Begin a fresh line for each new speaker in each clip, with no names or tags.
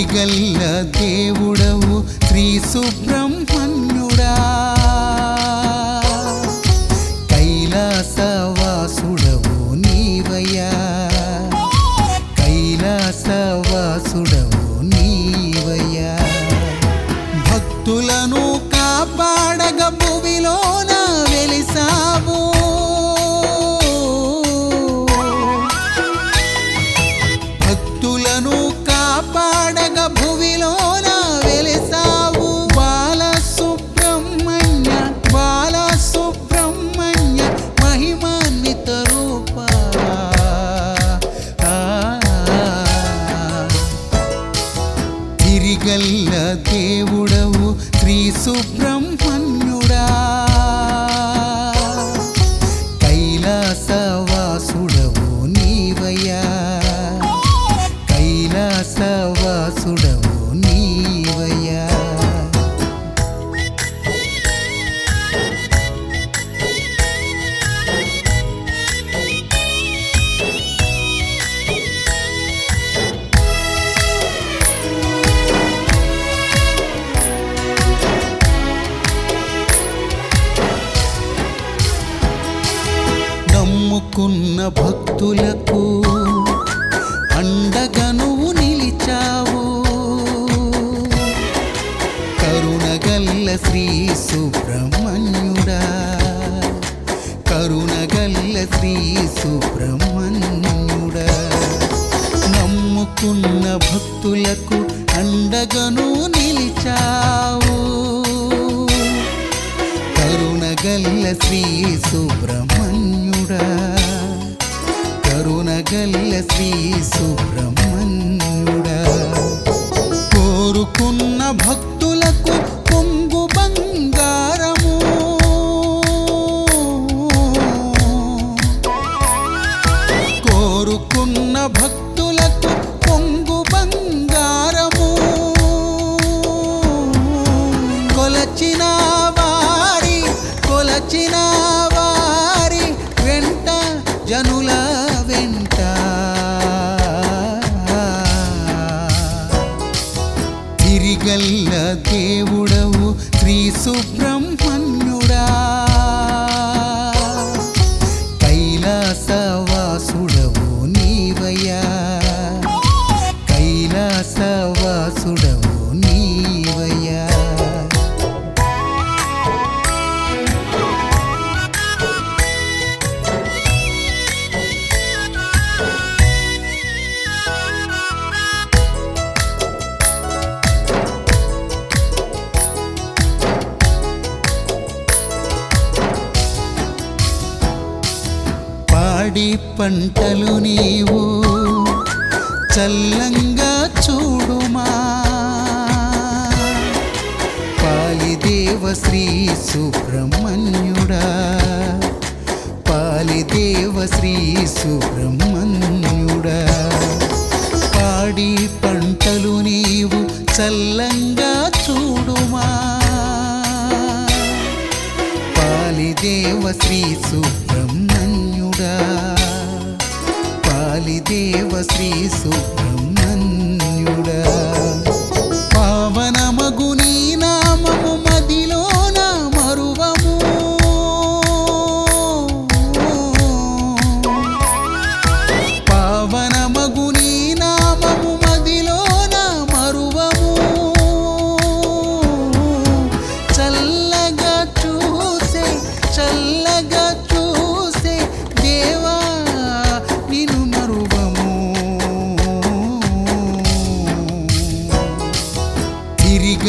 దయగల్ల దేవుడవు. నమ్ముకున్న భక్తులకు అండగా నువ్వు నిలిచావు. కరుణగల్ల శ్రీ సుబ్రహ్మణ్యుడా. కరుణగల్ల శ్రీ సుబ్రహ్మణ్యుడా. నమ్ముకున్న భక్తులకు అండగను నిలిచావు. కరుణగల్ల శ్రీ సుబ్రహ్మణ్యుడా. కల్ల శ్రీ సుబ్రహ్మణ్యుడా. కోరుకున్న భక్తులకు కొంగు బంగారము. కోరుకున్న భక్తులకు కొంగు బంగారము. కొలచిన వారి కొలచిన పాడి పంటలు నీవు చల్లంగా చూడుమా. పాలిదేవ శ్రీ సుబ్రహ్మణ్యుడా పాలిదేవ శ్రీ సుబ్రహ్మణ్యుడా. పాడి పంటలు నీవు చల్లంగా చూడుమా. పాలిదేవ శ్రీ సుబ్రహ్మణ్యుడా. వాణిదేవ శ్రీ సుబ్రహ్మణ్య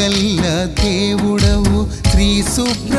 కల్ల దేవుడవు శ్రీ సుబ్బ